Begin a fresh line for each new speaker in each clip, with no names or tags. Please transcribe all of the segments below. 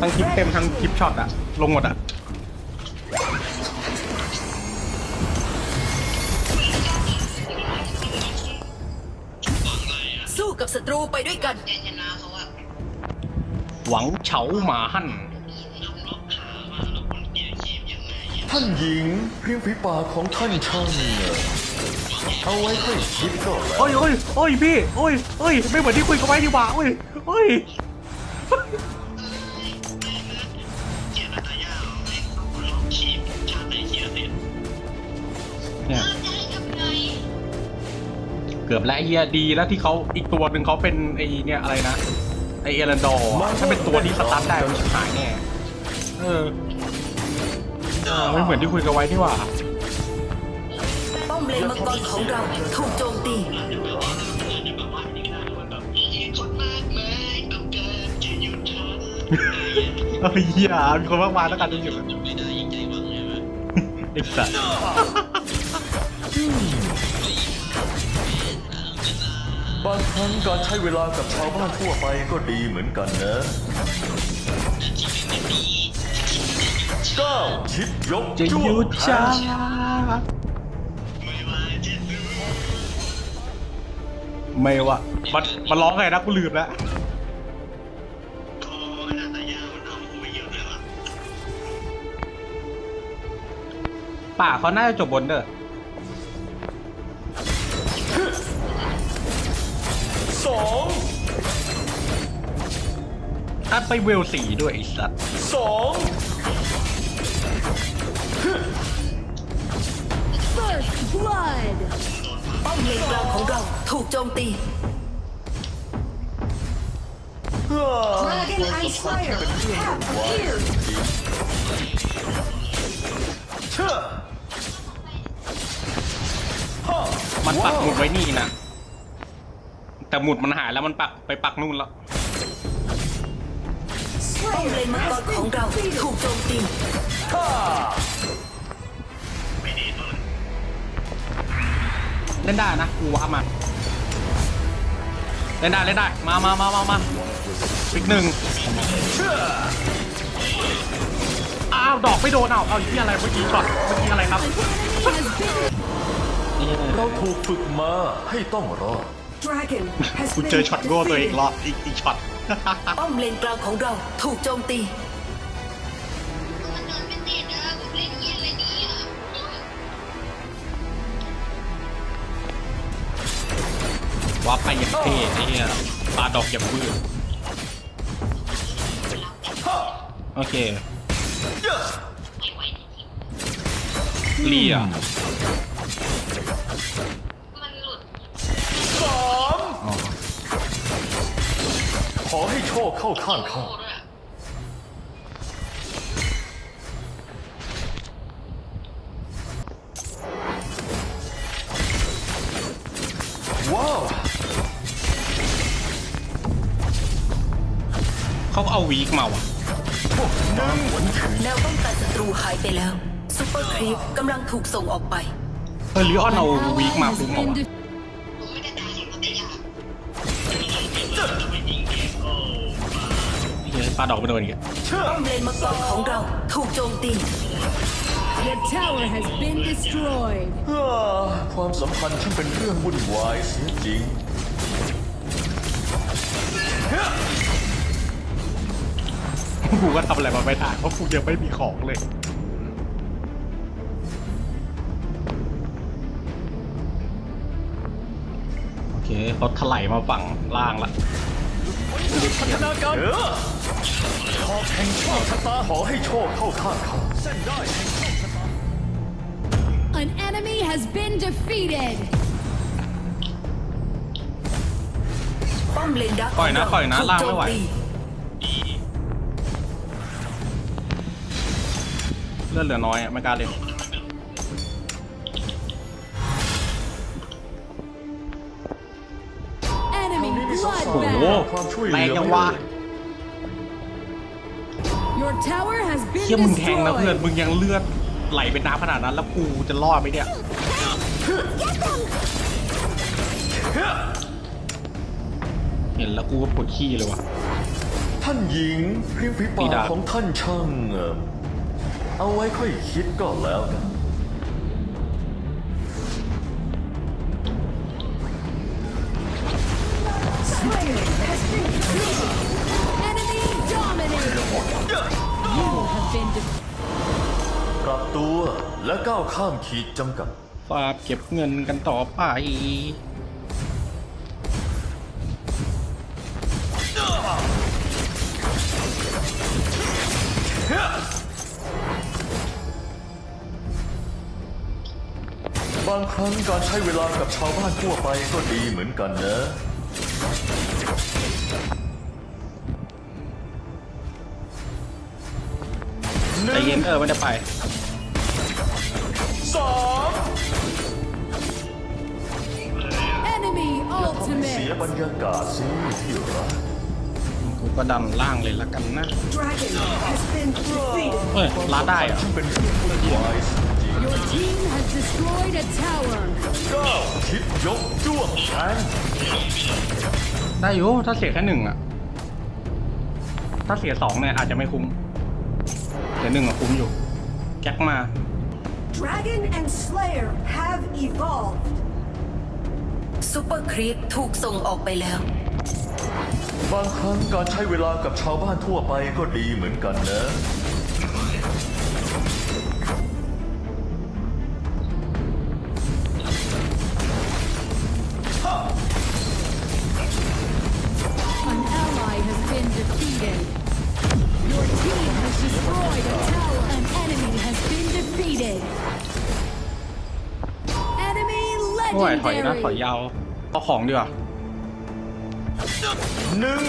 ทั้งคลิปเต็มทั้งคลิปช็อตอะลงหมดอะ
สู้กับศัตรูไปด้วยกัน
หวังเฉาหมาหั่น
ท่านหญิงเพียงฝีปากของท่านช่างเอาไว้ค่อยคิดก็แล้ว
โอ้ยโอ้ยโอ้ยพี่โอ้ยโอ้ยไม่เหมือนที่คุยกันไว้ดีกว่าโอ้ยโอ้ยเนี่ย เกือบแล้วไอ้เฮียดีแล้วที่เขาอีกตัวหนึ่งเขาเป็นไอ้เนี่ยอะไรนะไอเอรันดอร์อะถ้าเป็นตัวที่สตาร์ทได้มันชิบหายแน่เออเออไม่เหมือนที่คุยกันไว้นี่หว่า
ป้อมเลนมังกรของเราถูกโจมตี
เฮ้ยเฮียมีคนมากมายแล้วกันจะอยู่ไอ้สัส
บางครั้งการใช้เวลากับชาวบ้านทั่วไปก็ดีเหมือนกันนะเก้าชิดยก
จะ
จ้ว
หยุดช้าไม่วะมันมันร้องไงนะกูลืมแล้วป่าเขาน่าจะจบบนเด้อ
สอง
ถ้าไปเวลสีด้วยไอ้สัส
สอง
First blood.
ป้อมเลนกลางของเราถูกโจมตี
Dragon Ice Fire. Have appeared.
เชื่อ
มันปักหมุดไว้นี่นะ แต่หมุดมันหายแล้วมันปักไปปักนู่นแล้ว
ป้อมเล
Slayer
นมังกร
has
ของ
been
เรา
defeated.
ถูกโจมตี
เล่นได้นะกูว่ามา เล่นได้เล่นได้ มามามามามาอีกหนึ่งอ้าวดอกไม่โดนเอาเอาที่อะไรเมื่อกี้ช็อตเมื่อกี้อะไรครับ
Enemy has been
เราถูกฝึกมาให้ต้องรอด
Dragon has
กู
been
เจอช็อตโง่ตัวเอง
defeated.
รอบอีกอีกช็อต
ป้อมเลนกลางของเราถูกโจมตี
ว่าไปอย่างเท่ไอ้เหี้ยปลาดอกอย่างวืดโอเคเลีย
ขอให้โชคเข้าข้างข้าว้าว
เขาเอาวีกมาว่ะ
พวกนางหวนคืน
แนวป้องกันศัตรูหายไปแล้วซูเปอร์ครีปกำลังถูกส่งออกไป
เออลิออน
An
เอา
ally
วีกมา
has
คุ้มเอา
been
ปลาดอกไปโดนอีกอะ
เชื่อ
ป้อมเลนมังกรของเราถูกโจมตี
The tower has been destroyed.
อ่าความสัมพันธ์ช่างเป็นเรื่องวุ่นวายเสียจริง
กูก็ทำอะไรมาไม่ได้เพราะกูยังไม่มีของเลย โอเคเขาถลายมาฝั่งล่างละ
พัฒนาการเออขอบแห่งโชคชะตาขอให้โชคเข้าข้างข้าเส้นได้แห่งโชคชะตา
An enemy has been defeated.
ป้อมเลนดัก
ปล่อยนะปล่อยนะ
ถูก
ล่าง
โจ
ไม่ไหว
ตี
เลือดเหลือน้อยอะไม่กล้าเล่น โอ้โห
bloodbath.
แรงยังวะ
Your tower has
เชี่ย
been
มึงแทงนะเพื่อน
destroyed.
มึงยังเลือดไหลเป็นน้ำขนาดนั้น แล้วกูจะรอดไหมเนี่ย เห็นแล้วกูก็ปวดขี้เลยว่ะ
ทท่านหญิงริมฝี
ปี
ปาก
ดา
ของท่านช่างเอ่อเอาไว้ค่อยคิดก็แล้วกัน ปรับตัวและก้าวข้ามขีดจำกัด
ฝากเก็บเงินกันต่อไป
บางครั้งการใช้เวลากับชาวบ้านทั่วไปก็ดีเหมือนกันนะ
แต่เย็นเออไม่ได้ไป
สอง
Enemy
เสีย
ultimate.
บรรยากาศสิที่รัก
กูก็ดันล่างเลยละกันนะ
Dragon has been defeated
เฮ้ยลาดได้เหรอ
ฉันเป็นเรื่องวุ่นวายจริง
Your team has destroyed a tower.
ก้าวคิดยกจ้วงแทง
ได้อยู่ถ้าเสียแค่หนึ่งอะถ้าเสียสองเนี่ยอาจจะไม่คุ้มเสียหนึ่งอะคุ้มอยู่แจ็คมา
Dragon and Slayer have evolved ซูเปอร์ครีปถูกส่งออกไปแล้ว
บางครั้งการใช้เวลากับชาวบ้านทั่วไปก็ดีเหมือนกันนะ
ไม่ไหวถอยนะถอย
legendary.
ยาวเอาของดีกว่า
หนึ่ง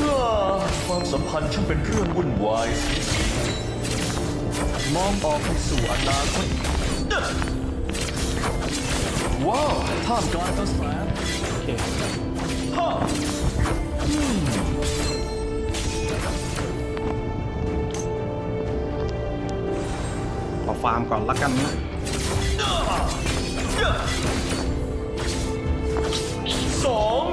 อ่าความสัมพันธ์ช่างเป็นเรื่องวุ่นวายสิมองออกไปสู่อนาคตว้าวท่ามกลางกระแส
โอเค
ฮ่า
ขอฟาร์มก่อนละกันนะ
สอง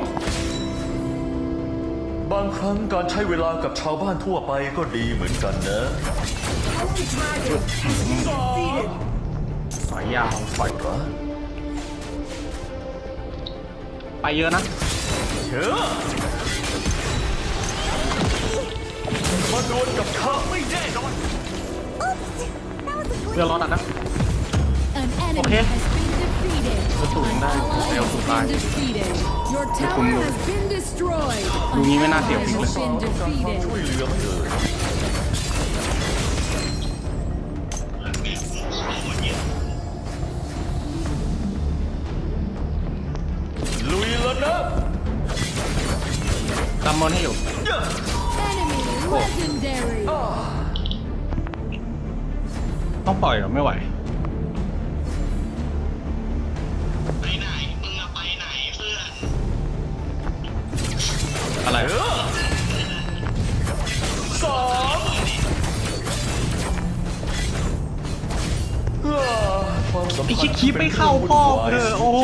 บางครั้งการใช้เวลากับชาวบ้านทั่วไปก็ดีเหมือนกันนะ
Holy Dragon has been defeated
ถอยยาวถอย
รัก
ไปเยอะนะ
เถอะมาดวลกับข้าไม่แน่นอน
เรือรอดัดนะ
An enemy
Okay.
has been defeated.
Betul,
An
dah.
ally
Ayaw
has
suka.
been defeated. Your tower
kumlo.
has been destroyed.
Yung
An
hindi na
ally
natin,
has
please.
been
ต้องการความ
defeated.
ช่วยเหลือไหมเอ่ยลุยแล้วนะ
ตามมอนให้อยู่
Enemy legendary.
ต้องปล่อยเหรอไม่ไหว
สองเออความสัม
ไอ้
พัน
ชิค
ธ์
คีบไม่เข้าพ่อเธอโอ้โห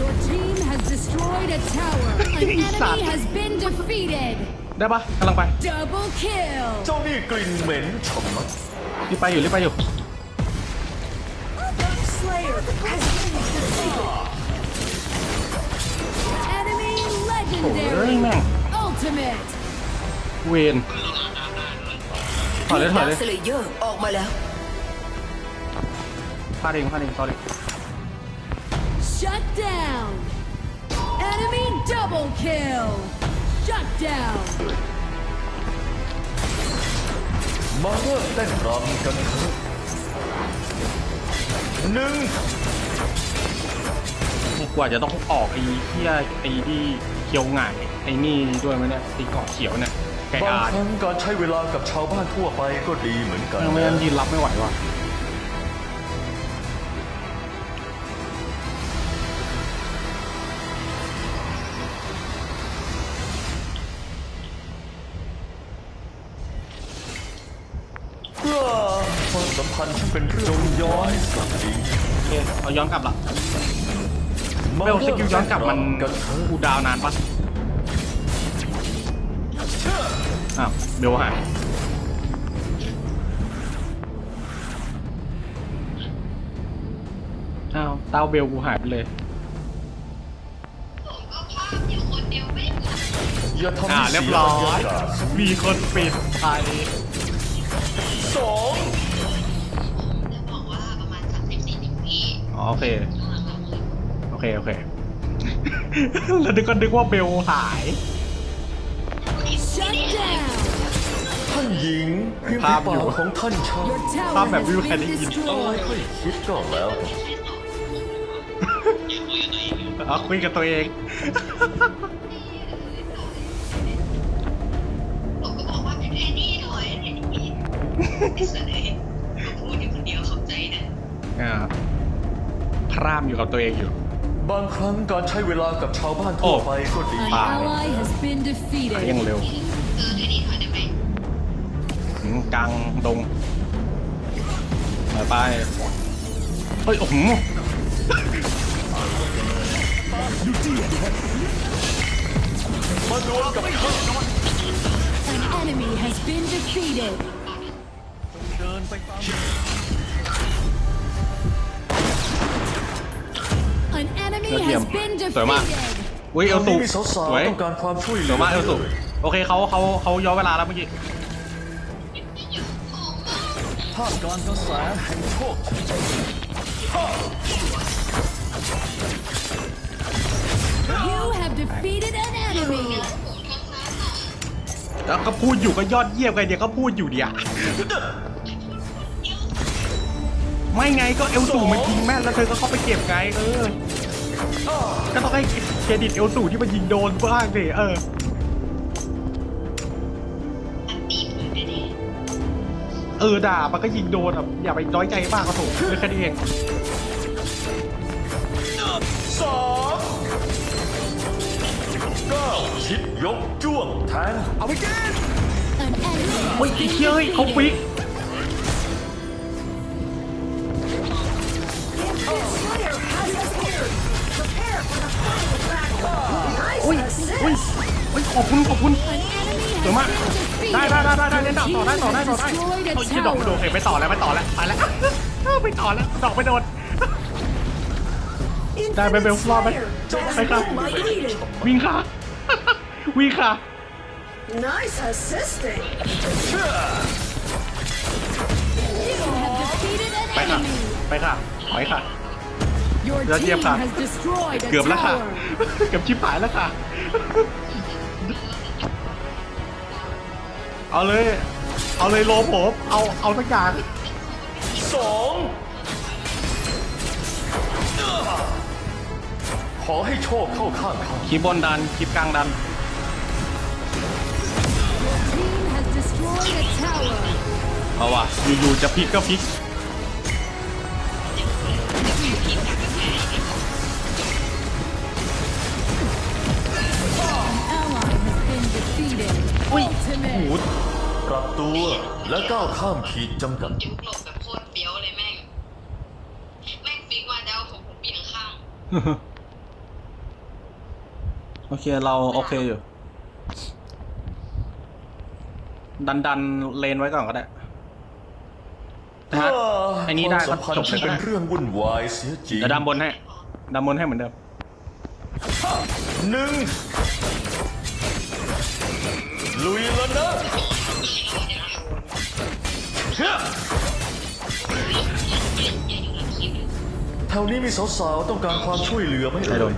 Your team has destroyed a tower. An
Isak.
enemy has been defeated.
ได้ปะกำลังไป
Double kill.
เจ้านี่กลิ่นเหม็นชะมัด
รีบไปอยู่รีบไปอยู่
Slayer has been defeated
Enemy
เฮ้ย
legendary.
แม่ง
Ultimate.
เวนถอยเลยถอย
ดา
เล
ร์
ย
คสเลเยอร์ออกมาแล้ว
พลาดเองพลาดเองต่อเลย
Shut down. Enemy double kill. Shut down.
มาเริ่มเต้นรำกันเถอะหนึ่ง
กว่าจะต้องออกไอ้เหี้ยไอ้ที่ เคียวหง่ายไอ้นี่ด้วยไหมเนี่ยไอ้เกาะเขียวเนี่ยไก่
บาง
อา
ครั้งการใช้เวลากับชาวบ้านทั่วไปก็ดีเหมือนกัน
ยังไม่
นะ
งั้นยืนรับไม่ไหวว่ะ
อ่าความสัมพันธ์ช่างเป็นเรื่องย้อนกลับดี
โอเคเอาย้อนกลับละ เบลสกิลย้อนกลับมัน
กันเถอะ
กูดาวนานปะอ้าวเบลหายอ้าวเต้าเบลกูหายไปเลย
ผมก็พลาดอยู่คนเดียวไม่หมด
อย่าทำ
อ่า
ให้
เรียบ
เสีย
ร้
บ
อ
รรยายกาศ
มีคนปิดไป
สอง
จะบอกว่าประมาณสามสิบสี่สิบวิ
อ๋อโอเค โอเคโอเค แล้วนึกก็นึกว่าเบลหาย
Shut down!
ท่านหญิงพิมพ์
ภาพอยู่
ปากของท่านชาย
Your tower
Pop that
has
we
been
had it in-
destroyed.
ค่อยคิดก็แล้วกัน
เอาคุยกับตัวเอง
ผมก็บอกว่าไอ้นี่ถอยไอ้นี่ไอ้เสนอผมพูดอยู่คนเดียวเข้าใจนะ
อ่าพร่ามอยู่กับตัวเองอยู่
บางครั้งการใช้เวลากับชาวบ้านทั่ว
โอ้
ไปก็ดี
An
Bye.
ally has been
ยัง
defeated.
เร็ว
เออไอ้นี่ถอยได้ไหม
อืมกลางดงไปไปเฮ้ยโอ้โห
มาดวลกับข้า
An enemy has been defeated.
เดินไปตาม
enemy
Rất
has
hiểm.
been
Rồi mà.
defeated.
อุ้ยเอล
ต
สู
อนนี้มีสาว
ส
ๆ
วย
ต้องการความช่วยเห
ส
ลื
วยมากเอลสูโอเคเขาเขาเขาย้อนเวลาแล้วเมื่อกี้
ท่ามกลางกระแสแห่งโชค
You have defeated an enemy.
แล้วก็พูดอยู่ก็ยอดเยี่ยมไงเดี๋ยวก็พูดอยู่เดียวไม่ไงก็เอลสูมันยิงแม่นแล้วเธอก็เข้าไปเก็บไงเออ ก็ต้องให้เครดิตเอลสูที่มันยิงโดนบ้างสิเออ
อันตีมือได้ดิ
เออด่ามันก็ยิงโดนอะอย่าไปน้อยใจมากก็ถูกเรื่องแค่นี้เอง
สามเก้าชิดยกจ้วงแทงเอาไปกิน
An enemy
เฮ้ย
has
ไอ้
been
เชี่ยเฮ้ยเขาฟิก ขอบคุณขอบคุณ
An enemy
สวยมาก
has been defeated.
ได้ได้ได้ได้ได้เล่นดอก
Your
ต่อได้
team
ต่อได้
has
ต่อได้
destroyed a
เฮ้ยที่ดอกไม่โดน
tower.
โอเคไปต่อแล้วไปต่อแล้วไปแล้วไปต่อแล้วดอกไม่โดนได้ไปเบล
Infinite
รอดไหม
Slayer
ไปค่ะ
has been defeated.
วิ่งค่ะวิ่งค่ะ
Nice assisting.
You have defeated
ไป
an
ค่ะ
enemy.
ไปค่ะถอยค่ะ
Your
Rất
team
đẹp hả?
has destroyed a
เกือบแล้วค่ะ
tower.
เกือบชิบหายแล้วค่ะ เอาเลย เอาเลยโลผมเอา เอาสักอย่าง
สองขอให้โชคเข้าข้างเขา
คลิปบนดันคลิปกลางดัน
Team has destroyed a tower.
เอาว่ะอยู่ๆจะพลิกก็พลิก
been defeated. Ultimate.
กลับตัวและก้าวข้ามขีดจำกัด
จุกหลบแบบโคตรเบี้ยวเลยแม่ง แม่งฟิกมาจะเอาผมผมปีนข้าง
โอเคเราโอเคอยู่ ดันดันเลนไว้ก่อนก็ได้แต่ถ้าไอ้นี้ได้
ค
ก็
วามสัมพัน
จบ
ธ์
เล
ที่
ยก็
เป็น
ได้
เรื่องวุ่นวายเสียจริง
เดี๋ยวดันบนให้ดันบนให้เหมือนเดิม
หนึ่ง ลุยแล้วนะเฮ้าแถวนี้มีสาวๆต้องการความช่วยเหลือไหม
เอ่ย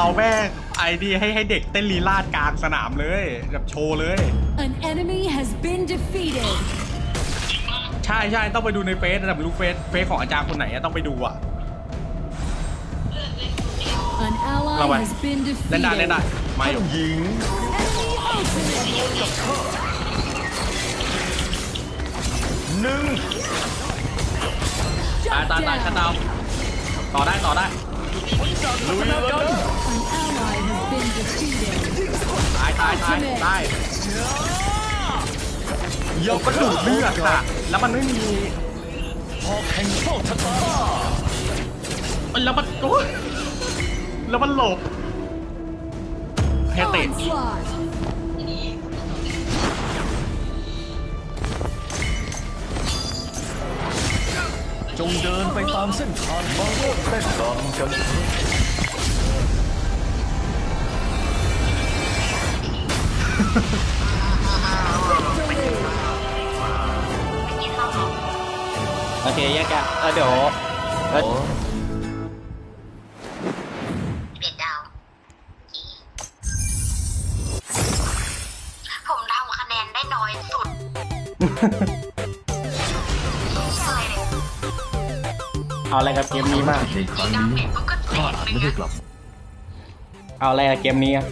เรียนเราแม่งไอ้ดีให้ให้เด็กเต้นลีลาดกลางสนามเลยแบบโชว์เลย
An enemy has been defeated.
ใช่ใช่ต้องไปดูในเฟซแต่ไม่รู้เฟซเฟซของอาจารย์คนไหนอะต้องไปดูอะ
An ally
Đâu rồi?
has been
เล่นได้
defeated.
เล่นได้มาอยู่
หญิง
Enemy ultimate.
หนึ่ง
ตาย
Shut
ตายตายชัด
down.
ดาวต่อได้ต่อได้
ลุยแล้ว
ตายตายตายตาย
อย่า
ก็ดูดเลือดค่ะแล้วมันไม่มี
หอกแห่งโชคชะตา
แล้วมันโอ๊ยแล้วมันหลบแฮเตะ
Onslaught.
จงเดินไปตามเส้นทางมาร่วมเต้นรำกัน
โอเคแยกกันเออเดี๋ยวเอ้ย
เบ็ดดาวอีผมทำคะแนนได้น้อยสุดอะไรเนี่ย
เอาอะไรกับเกมนี้มาก
ในครั้ง
ดา
นี้
เมจมันก็เศ
ข้า
ษ
อาจ
หนึ่ง
ไม่ได้
อะ
กลับ
เอาอะไรกับเกมนี้อะ